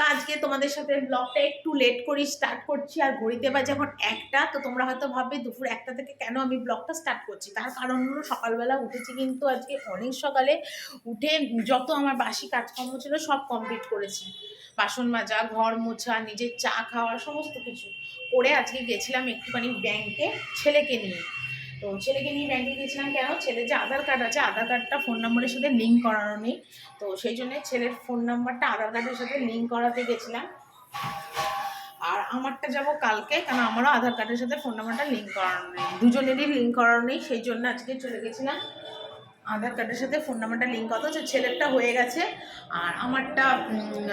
তো আজকে তোমাদের সাথে ব্লগটা একটু লেট করেই স্টার্ট করছি, আর ঘড়িতে বাজে এখন একটা, তো তোমরা হয়তো ভাববে দুপুর একটা থেকে কেন আমি ব্লগটা স্টার্ট করছি? তার কারণ হলো সকালবেলা উঠেছি কিন্তু আজকে অনেক সকালে উঠে যত আমার বাসি কাজকর্ম ছিল সব কমপ্লিট করেছি। বাসন মাজা, ঘর মোছা, নিজের চা খাওয়া, সমস্ত কিছু করে আজকে গেছিলাম একটুখানি ব্যাংকে ছেলেকে নিয়ে। তো ছেলেকে নিয়ে ব্যাংকে গেছিলাম কেন? ছেলের যে আধার কার্ড আছে, আধার কার্ডটা ফোন নম্বরের সাথে লিঙ্ক করানো নেই। তো সেই জন্য ছেলের ফোন নাম্বারটা আধার কার্ডের সাথে লিঙ্ক করাতে গেছিলাম। আর আমারটা যাব কালকে, কারণ আমারও আধার কার্ডের সাথে ফোন নাম্বারটা লিঙ্ক করানো নেই। দুজনেরই লিঙ্ক করানো নেই, সেই জন্য আজকে চলে গেছিলাম। আধার কার্ডের সাথে ফোন নাম্বারটা লিঙ্ক হচ্ছে ছেলেরটা হয়ে গেছে। আর আমারটা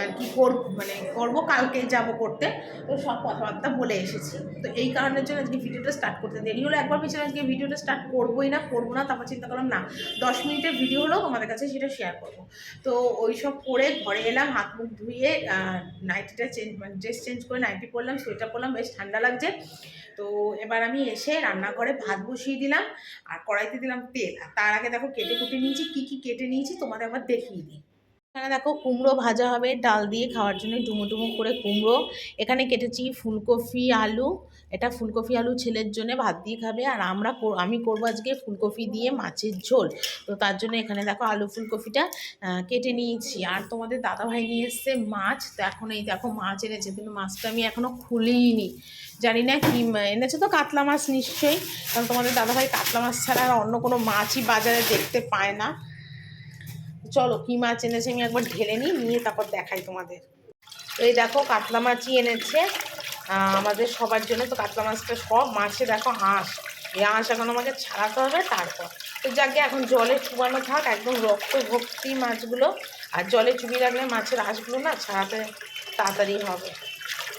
আর কি করব মানে করব কালকে যাব করতে। তো সব কথাবার্তা বলে এসেছি। তো এই কারণের জন্য আজকে ভিডিওটা স্টার্ট করতে দেরি হলো। একবার পেছনে আজকে ভিডিওটা স্টার্ট করবোই না, করব না, তারপর চিন্তা করলাম, না, দশ মিনিটের ভিডিও হলেও তোমাদের কাছে সেটা শেয়ার করব। তো ওই সব করে ঘরে এলাম, হাত মুখ ধুয়ে নাইটিটা চেঞ্জ মানে ড্রেস চেঞ্জ করে নাইটি পরলাম সোয়েটার পরলাম, বেশ ঠান্ডা লাগছে। তো এবার আমি এসে রান্নাঘরে ভাত বসিয়ে দিলাম আর কড়াইতে দিলাম তেল। আর তার আগে দেখো কেটে কুটে নিয়েছি, কি কি কেটে নিয়েছি তোমাদের আবার দেখিয়ে দিই। এখানে দেখো কুমড়ো ভাজা হবে, ডাল দিয়ে খাওয়ার জন্য ডুমো ডুমো করে কুমড়ো। এখানে কেটেছি ফুলকপি, আলু। এটা ফুলকপি, আলু ছেলের জন্য ভাত দিয়ে খাবে। আর আমরা আমি করব আজকে ফুলকপি দিয়ে মাছের ঝোল। তো তার জন্য এখানে দেখো আলু ফুলকপিটা কেটে নিয়েছি। আর তোমাদের দাদাভাই নিয়ে এসছে মাছ। তো এখন এই দেখো মাছ এনেছে। কিন্তু মাছটা আমি এখনও খুলিনি। জানি না কি এনেছে তো কাতলা মাছ নিশ্চয়ই। কারণ তোমাদের দাদাভাই কাতলা মাছ ছাড়া আর অন্য কোনো মাছই বাজারে দেখতে পায় না। চলো, কি মাছ এনেছে আমি একবার ঢেলে নিই, নিয়ে তারপর দেখাই তোমাদের। তো এই দেখো, কাতলা মাছই এনেছে। আমাদের সবার জন্য তো কাতলা মাছটা সব। মাছে দেখো হাঁস। এই হাঁস এখন আমাকে ছাড়াতে হবে তারপর। তো যাকে এখন জলে চুবানো থাক, একদম রক্ত ভক্তি মাছগুলো। আর জলে চুবিয়ে রাখলে মাছের আঁশগুলো না ছাড়াতে তাড়াতাড়ি হবে।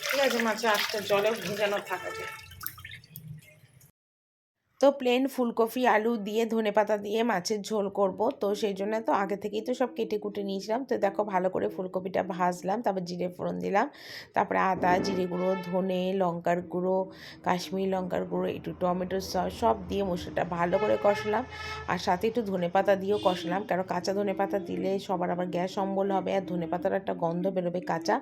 ঠিক আছে, মাছের আঁশটা জলে ভেজানো থাকা যায় তো প্লেন ফুলকপি, আলু দিয়ে ধনেপাতা দিয়ে মাছের ঝোল করব। তো সেই জন্য তো আগে থেকেই তো সব কেটে কুটে নিয়েছিলাম। তো দেখো ভালো করে ফুলকপিটা ভাজলাম, তারপর জিরে ফোড়ন দিলাম। তারপরে আদা, জিরে গুঁড়ো, ধনে, লঙ্কার গুঁড়ো, কাশ্মীরি লঙ্কার গুঁড়ো, একটু টমেটো সস, সব দিয়ে মশলাটা ভালো করে কষলাম। আর সাথে একটু ধনেপাতা দিয়েও কষলাম কারণ কাঁচা ধনেপাতা দিলে সবার আবার গ্যাস অম্বল হবে আর ধনেপাতার একটা গন্ধ বেরোবে কাঁচা।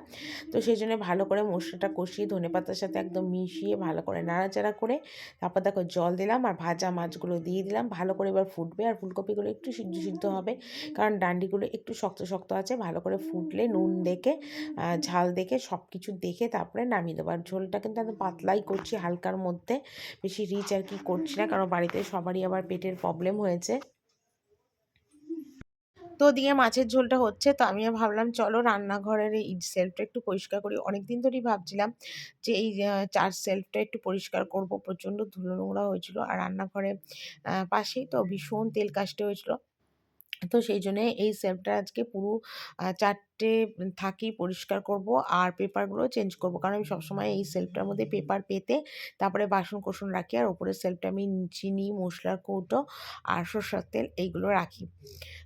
তো সেই জন্য ভালো করে মশলাটা কষিয়ে ধনেপাতার সাথে একদম মিশিয়ে ভালো করে নাড়াচাড়া করে, তারপর দেখো জল দিলাম আর ভাজা মাছগুলো দিয়ে দিলাম। ভালো করে এবার ফুটবে আর ফুলকপিগুলো একটু সিদ্ধ সিদ্ধ হবে। কারণ ডান্ডিগুলো একটু শক্ত শক্ত আছে। ভালো করে ফুটলে নুন দেখে ঝাল দেখে সব কিছু দেখে তারপরে নামিয়ে দেবো। আর ঝোলটা কিন্তু আমি পাতলাই করছি হালকার মধ্যে। বেশি রিচ আর কি করছি না। কারণ বাড়িতে সবারই আবার পেটের প্রবলেম হয়েছে। তো দিয়ে মাছের ঝোলটা হচ্ছে তো আমিও ভাবলাম চলো রান্নাঘরের এই সেলফটা একটু পরিষ্কার করি। অনেক দিন ধরেই ভাবছিলাম যে এই চার সেলফটা একটু পরিষ্কার করব। প্রচণ্ড ধুলো নোংরা হয়েছিল আর রান্নাঘরে পাশেই তো ভীষণ তেল কাশতে হয়েছিল। তো সেই জন্যে এই সেলফটা আজকে পুরো আহ, চারটে থাকি পরিষ্কার করব আর পেপারগুলো চেঞ্জ করব। কারণ আমি সবসময় এই সেলফটার মধ্যে পেপার পেতে তারপরে বাসন কোসন রাখি আর ওপরের সেলফটা আমি চিনি মশলার কৌটো আর সরষের তেল এইগুলো রাখি।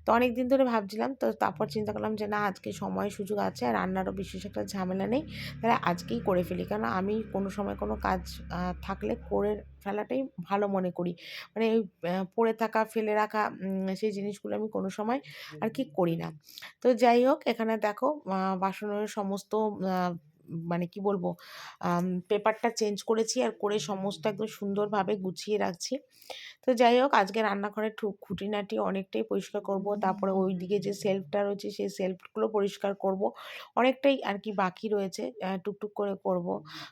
তো অনেক দিন ধরে ভাবছিলাম তো তারপর চিন্তা করলাম যে না, আজকে সময় সুযোগ আছে আর রান্নারও বিশেষ একটা ঝামেলা নেই, তাহলে আজকেই করে ফেলি। কারণ আমি কোনো সময় কোনো কাজ থাকলে করে ফেলাটাই ভালো মনে করি। মানে ওই পড়ে থাকা, ফেলে রাখা সেই জিনিসগুলো আমি কোনো সময় আর কি করি না। তো যাই হোক, এখানে দেখো বাসনের সমস্ত মানে কি বলব পেপারটা চেঞ্জ করেছি আর করে সমস্ত একদম সুন্দরভাবে গুছিয়ে রাখছি। তো যাই হোক আজকে রান্নাঘরের খুঁটিনাটি অনেকটাই পরিষ্কার করব তারপরে ওই দিকে যে সেলফটা রয়েছে সেই সেলফগুলো পরিষ্কার করব। অনেকটাই আর কি বাকি রয়েছে টুকটুক করে করব।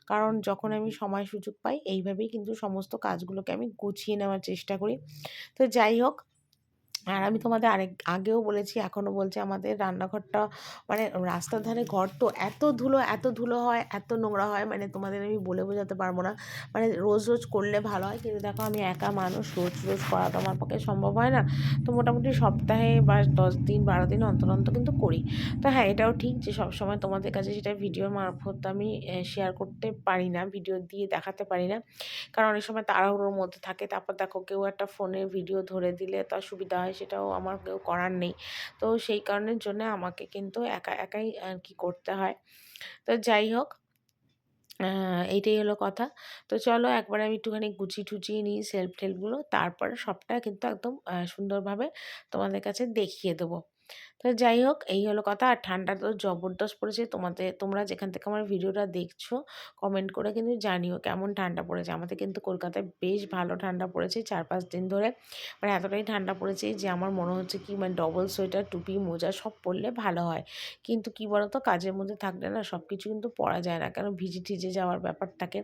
কারণ যখন আমি সময় সুযোগ পাই এইভাবেই কিন্তু সমস্ত কাজগুলোকে আমি গুছিয়ে নেওয়ার চেষ্টা করি। তো যাই হোক আর আমি তোমাদের আরেক, আগেও বলেছি, এখনও বলছি, আমাদের রান্নাঘরটা মানে রাস্তার ধারে ঘর তো এত ধুলো এত ধুলো হয়, এত নোংরা হয় মানে তোমাদের আমি বলে বোঝাতে পারব না। মানে রোজ রোজ করলে ভালো হয়, কিন্তু দেখো আমি একা মানুষ, রোজ রোজ করা তো আমার পক্ষে সম্ভব হয় না। তো মোটামুটি সপ্তাহে বা দশ দিন, বারো দিন অন্তর অন্তর কিন্তু করি। তো হ্যাঁ এটাও ঠিক যে সবসময় তোমাদের কাছে সেটা ভিডিওর মারফত আমি শেয়ার করতে পারি না, ভিডিও দিয়ে দেখাতে পারি না। কারণ অনেক সময় তাড়াহুড়োর মধ্যে থাকে, তারপর দেখো কেউ একটা ফোনে ভিডিও ধরে দিলে তার সুবিধা হয় সেটাও আমার কেউ করার নেই। তো সেই কারণের জন্য আমাকে কিন্তু একা, একাই আর কি করতে হয়। তো যাই হোক এইটাই হলো কথা। তো চলো একবার আমি একটুখানি গুছিয়ে টুচিয়ে নিই সেলফ টেলফগুলো তারপরে সবটা কিন্তু একদম সুন্দরভাবে তোমাদের কাছে দেখিয়ে দেবো। তো যাই হোক, এই হলো কথা। আর ঠান্ডা তো জবরদস্ত পড়েছে। তোমাদের তোমরা যেখান থেকে আমার ভিডিওটা দেখছ কমেন্ট করে কিন্তু জানিও কেমন ঠান্ডা পড়েছে। আমাদের কিন্তু কলকাতায় বেশ ভালো ঠান্ডা পড়েছে চার পাঁচ দিন ধরে। মানে এতটাই ঠান্ডা পড়েছে যে আমার মনে হচ্ছে কি মানে ডবল সোয়েটার টুপি, মোজা সব পরলে ভালো হয়। কিন্তু কি বলতো, কাজের মধ্যে থাকলে না সব কিছু কিন্তু পরা যায় না। কারণ ভিজে ঠিজে যাওয়ার ব্যাপার থাকে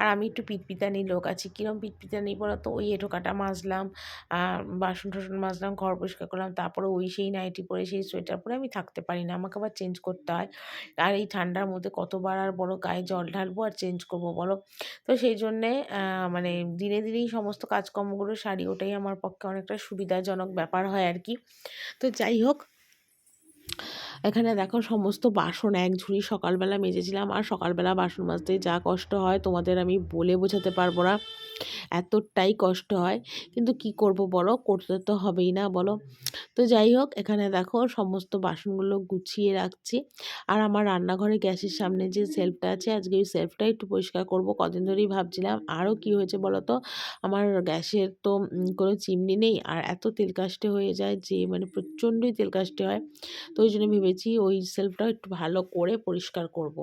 আর আমি একটু পিতপিতানি লোক আছি। কীরকম পিতপিতানি বলতো? ওই এঁটো কাটা মাজলাম বাসন টাসন মাজলাম, ঘর পরিষ্কার করলাম, তারপরে ওই সেই নাইটি পরে সেই সোয়েটার পরে আমি থাকতে পারি না। আমাকে আবার চেঞ্জ করতে হয়। আর এই ঠান্ডার মধ্যে কতবার আর বড় গায়ে জল ঢালবো আর চেঞ্জ করব বলো? তো সেই জন্যে মানে দিনে দিনেই সমস্ত কাজকর্মগুলো সারি ওটাই আমার পক্ষে অনেকটা সুবিধাজনক ব্যাপার হয় আর কি। তো যাই হোক এখানে দেখো সমস্ত বাসন, এক ঝুড়ি সকালবেলা মেজেছিলাম আর সকালবেলা বাসন মাজতে যা কষ্ট হয় তোমাদের আমি বলে বোঝাতে পারব না। এতটাই কষ্ট হয়। কিন্তু কি করব বলো? করতে তো হবেই না বলো। তো যাই হোক, এখানে দেখো সমস্ত বাসনগুলো গুছিয়ে রাখছি। আর আমার রান্নাঘরে গ্যাসের সামনে যে সেলফটা আছে, আজকে ওই সেলফটা একটু পরিষ্কার করব। কদিন ধরেই ভাবছিলাম আরও কি হয়েছে বলো তো? আমার গ্যাসের তো কোনো চিমনি নেই। আর এত তেলকাষ্টে হয়ে যায় যে মানে প্রচণ্ডই তেল কাস্টে হয়। তো ওই জন্য ভেবেছি ওই সেলফটা একটু ভালো করে পরিষ্কার করব।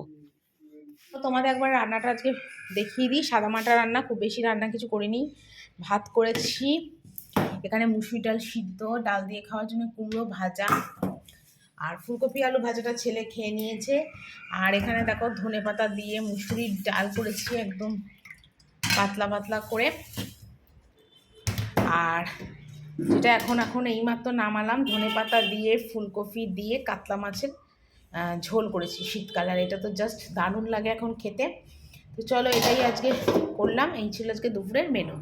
তোমাদের একবার রান্নাটা আজকে দেখিয়ে দিই। সাদামাটা রান্না, খুব বেশি রান্না কিছু করিনি। ভাত করেছি। এখানে মুসুরি ডাল সিদ্ধ, ডাল দিয়ে খাওয়ার জন্য কুমড়ো ভাজা আর ফুলকপি আলু ভাজাটা ছেলে খেয়ে নিয়েছে। আর এখানে দেখো ধনে পাতা দিয়ে মুসুরির ডাল করেছি একদম পাতলা পাতলা করে। আর যেটা এখন এখন এইমাত্র নামালাম, ধনে পাতা দিয়ে, ফুলকপি দিয়ে, কাতলা মাছের ঝোল করেছি শীতকালে। আর এটা তো জাস্ট দারুণ লাগে এখন খেতে। তো চলো এটাই আজকে করলাম। এই ছিল আজকে দুপুরের মেনু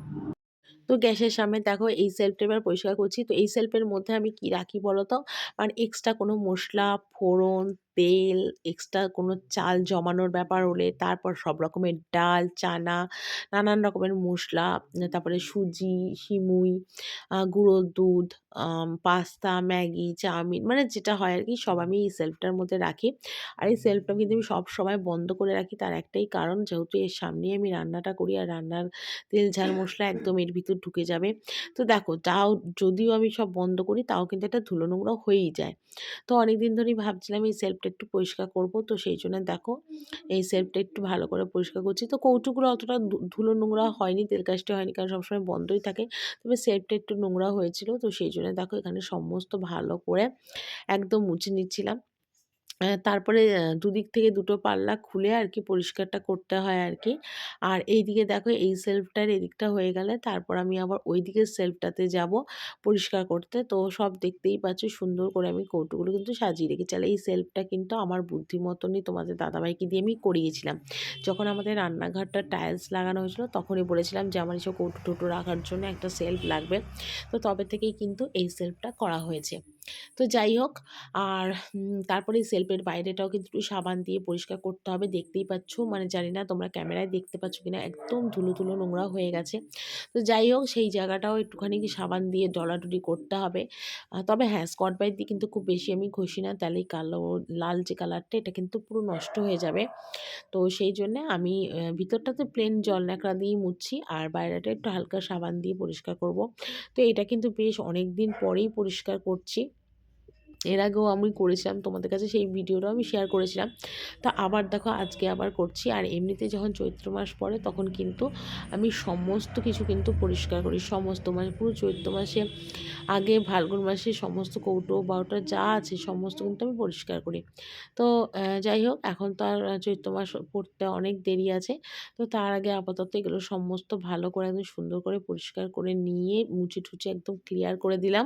তো গ্যাসের সামনে দেখো এই সেলফটা এবার পরিষ্কার করছি। তো এই সেলফের মধ্যে আমি কি রাখি বলো তো? মানে এক্সট্রা কোনো মশলা, ফোড়ন তেল এক্সট্রা কোনো চাল জমানোর ব্যাপার হলে তারপর সব রকমের ডাল, চানা, নানান রকমের মশলা তারপরে সুজি, সিমুই গুঁড়োর দুধ পাস্তা, ম্যাগি, চাউমিন মানে যেটা হয় আর কি সব আমি এই সেলফটার মধ্যে রাখি। আর এই সেলফটা কিন্তু আমি সব সময় বন্ধ করে রাখি তার একটাই কারণ যেহেতু এর সামনেই আমি রান্নাটা করি আর রান্নার তেল, ঝাল মশলা একদম এর ভিতর ঢুকে যাবে। তো দেখো তাও যদিও আমি সব বন্ধ করি তাও কিন্তু একটা ধুলো নোংরা হয়েই যায়। তো অনেক দিন ধরেই ভাবছিলাম এই সেলফটা একটু পরিষ্কার করব। তো সেই জন্য দেখো, এই সেলফটা একটু ভালো করে পরিষ্কার করছি। তো কৌটুগুলো অতটা ধুলো নোংরা হয়নি, তেল কাজটা হয়নি, কারণ সবসময় বন্ধই থাকে। তবে সেলফটা একটু নোংরা হয়েছিল, তো সেই জন্য দেখো এখানে সমস্ত ভালো করে একদম মুছে নিচ্ছিলাম। তারপরে দুদিক থেকে দুটো পাল্লা খুলে আর কি পরিষ্কারটা করতে হয় আর কি আর এই দিকে দেখো এই সেলফটার এদিকটা হয়ে গেলে তারপর আমি আবার ওই দিকের সেলফটাতে যাব পরিষ্কার করতে। তো সব দেখতেই পাচ্ছ সুন্দর করে আমি কৌটোগুলো কিন্তু সাজিয়ে রেখেছি। আর এই সেলফটা কিন্তু আমার বুদ্ধি মতনই তোমাদের দাদাভাইকে দিয়ে আমি করিয়েছিলাম। যখন আমাদের রান্নাঘরটা টাইলস লাগানো হয়েছিল তখনই বলেছিলাম যে, আমার এসব কৌটো টুটো রাখার জন্য একটা সেলফ লাগবে। তো তবে থেকেই কিন্তু এই সেলফটা করা হয়েছে। তো যাই হোক, আর তারপরে সেলফের বাইরেটাও কিন্তু একটু সাবান দিয়ে পরিষ্কার করতে হবে, দেখতেই পাচ্ছ। মানে জানি না তোমরা ক্যামেরায় দেখতে পাচ্ছ কিনা, একদম ধুলো ধুলো নোংরা হয়ে গেছে। তো যাই হোক, সেই জায়গাটাও একটুখানি কি সাবান দিয়ে ডলাডুলি করতে হবে। তবে হ্যাঁ স্কট বাইট দিয়ে কিন্তু খুব বেশি আমি ঘষি না তাহলেই কালো, লাল যে কালারটা এটা কিন্তু পুরো নষ্ট হয়ে যাবে। তো সেই জন্যে আমি ভিতরটাতে প্লেন জল ন্যাকড়া দিয়েই মুছছি, আর বাইরেটা একটু হালকা সাবান দিয়ে পরিষ্কার করব। তো এটা কিন্তু বেশ অনেক দিন পরেই পরিষ্কার করছি। এর আগেও আমি করেছিলাম, তোমাদের কাছে সেই ভিডিওটাও আমি শেয়ার করেছিলাম। তা আবার দেখো আজকে আবার করছি, আর এমনিতে যখন চৈত্র মাস পড়ে তখন কিন্তু আমি সমস্ত কিছু কিন্তু পরিষ্কার করি। সমস্ত মানে পুরো চৈত্র মাসে, আগে ফাল্গুন মাসে সমস্ত কৌটো বাউটা যা আছে সমস্ত কিন্তু আমি পরিষ্কার করি। তো যাই হোক, এখন তো আর চৈত্র মাস পড়তে অনেক দেরি আছে। তো তার আগে আপাতত এগুলো সমস্ত ভালো করে একদম সুন্দর করে পরিষ্কার করে নিয়ে মুছে টুচে একদম ক্লিয়ার করে দিলাম।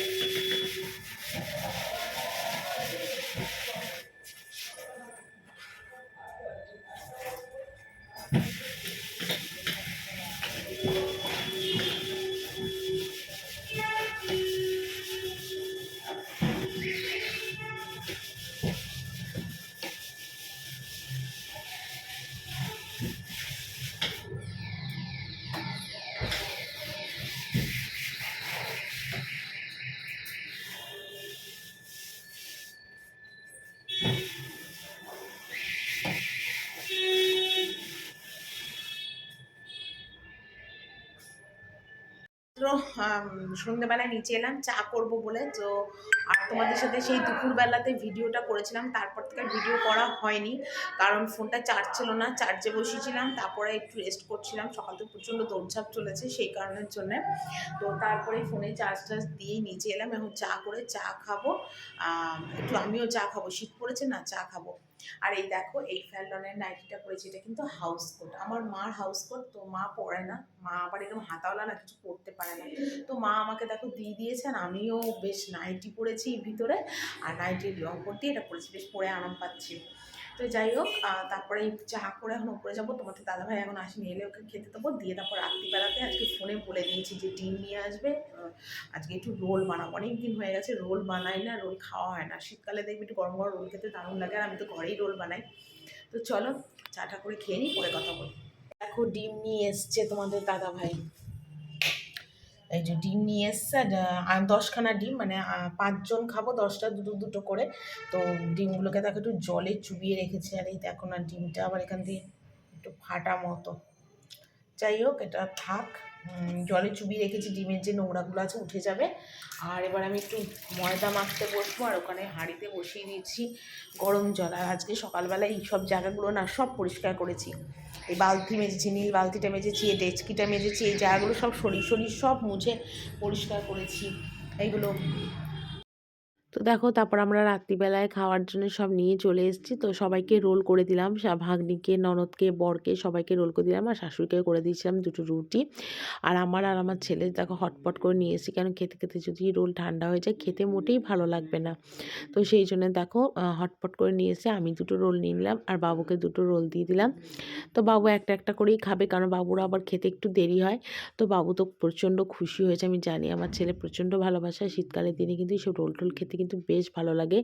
আম, সন্ধ্যেবেলায় নিচে এলাম চা করব বলে। তো আর তোমাদের সাথে সেই দুপুরবেলাতে ভিডিওটা করেছিলাম তারপর থেকে ভিডিও করা হয়নি। কারণ ফোনটা চার্জ ছিল না চার্জে বসিয়েছিলাম তারপরে একটু রেস্ট করছিলাম। সকাল থেকে প্রচণ্ড দৌড়ঝাঁপ চলেছে সেই কারণের জন্যে। তো তারপরে ফোনে চার্জ টার্জ দিয়ে নিচে এলাম এখন চা করে চা খাব। একটু আমিও চা খাব। শীত পড়েছে না চা খাব। আর এই দেখো, এই ফ্যালনের নাইটিটা পরেছি, এটা কিন্তু হাউস কোট আমার মার হাউস কোট তো মা পরে না। মা আবার এরকম হাতাওয়ালা না, কিছু পরতে পারে না। তো মা আমাকে দেখো দিয়ে দিয়েছেন আমিও বেশ নাইটি পরেছি ভিতরে। আর নাইটির রং দিয়ে এটা পরেছি, বেশ পরে আরাম পাচ্ছি। তো যাই হোক তারপরে চা করে এখন উপরে যাব। তোমাদের দাদাভাই এখন আসেনি, এলে ওকে খেতে দেবো। দিয়ে তারপর রাত্রিবেলাতে আজকে ফোনে বলে দিয়েছি যে ডিম নিয়ে আসবে। আজকে একটু রোল বানাবো। অনেক দিন হয়ে গেছে, রোল বানাই না, রোল খাওয়া হয় না। শীতকালে দেখবি একটু গরম গরম রোল খেতে দারুণ লাগে, আর আমি তো ঘরেই রোল বানাই। তো চলো, চাটা করে খেয়ে নিই পরে কথা বলি দেখো, ডিম নিয়ে এসছে তোমাদের দাদা ভাই এই যে ডিম নিয়ে এসছে আর, দশখানা ডিম মানে পাঁচজন খাব দশটা দুটো দুটো করে। তো ডিমগুলোকে দেখো একটু জলে চুবিয়ে রেখেছে আর এই দেখো না ডিমটা আবার এখান দিয়ে একটু ফাটা মতো। যাই হোক এটা থাক। জলে চুবিয়ে রেখেছি ডিমের যে নোংরাগুলো আছে উঠে যাবে। আর এবার আমি একটু ময়দা মাখতে বসবো আর ওখানে হাঁড়িতে বসিয়ে দিয়েছি গরম জল। আর আজকে সকালবেলা এই সব জায়গাগুলো না সব পরিষ্কার করেছি। এই বালতি মেজেছি, নীল বালতিটা মেজেছি, এই ডেচকিটা মেজেছি, এই জায়গাগুলো সব শরীর শরীর সব মুছে পরিষ্কার করেছি। এইগুলো তো দেখো তারপর আমরা রাত্রিবেলায় খাওয়ার জন্য সব নিয়ে চলে এসেছি। তো সবাইকে রোল করে দিলাম। ভাগ্নিকে, ননদকে, বরকে সবাইকে রোল করে দিলাম আর শাশুড়িকে করে দিয়েছিলাম দুটো রুটি। আর আমার আর আমার ছেলে দেখো হটপট করে নিয়ে এসেছি। কারণ খেতে খেতে যদি রোল ঠান্ডা হয়ে যায় খেতে মোটেই ভালো লাগবে না। তো সেই জন্য দেখো হটপট করে নিয়ে এসে আমি দুটো রোল নিয়ে নিলাম আর বাবুকে দুটো রোল দিয়ে দিলাম। তো বাবু একটা একটা করেই খাবে কারণ বাবুরা আবার খেতে একটু দেরি হয়। তো বাবু তো প্রচণ্ড খুশি হয়েছে। আমি জানি আমার ছেলে প্রচণ্ড ভালোবাসে। শীতকালের দিনে কিন্তু এইসব রোল টোল খেতে কিন্তু বেশ ভালো লাগে।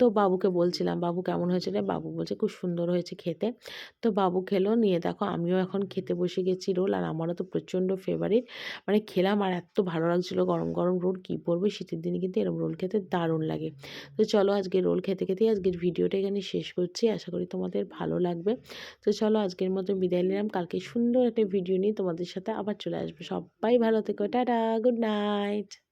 তো বাবুকে বলছিলাম, বাবু কেমন হয়েছে রে? বাবু বলছে, খুব সুন্দর হয়েছে খেতে। তো বাবু খেলো, নিয়ে দেখো আমিও এখন খেতে বসে গেছি রোল, আর আমারও তো প্রচণ্ড ফেভারিট মানে খেলাম আর এত ভালো লাগছিল, গরম গরম রোল, কী বলব? শীতের দিনে কিন্তু এরকম রোল খেতে দারুণ লাগে। তো চলো আজকে রোল খেতে খেতে আজকের ভিডিওটা এখানে শেষ করছি। আশা করি তোমাদের ভালো লাগবে। তো চলো আজকের মতো বিদায় নিলাম। কালকে সুন্দর একটা ভিডিও নিয়ে তোমাদের সাথে আবার চলে আসবে। সবাই ভালো থেকো। Tata, good night!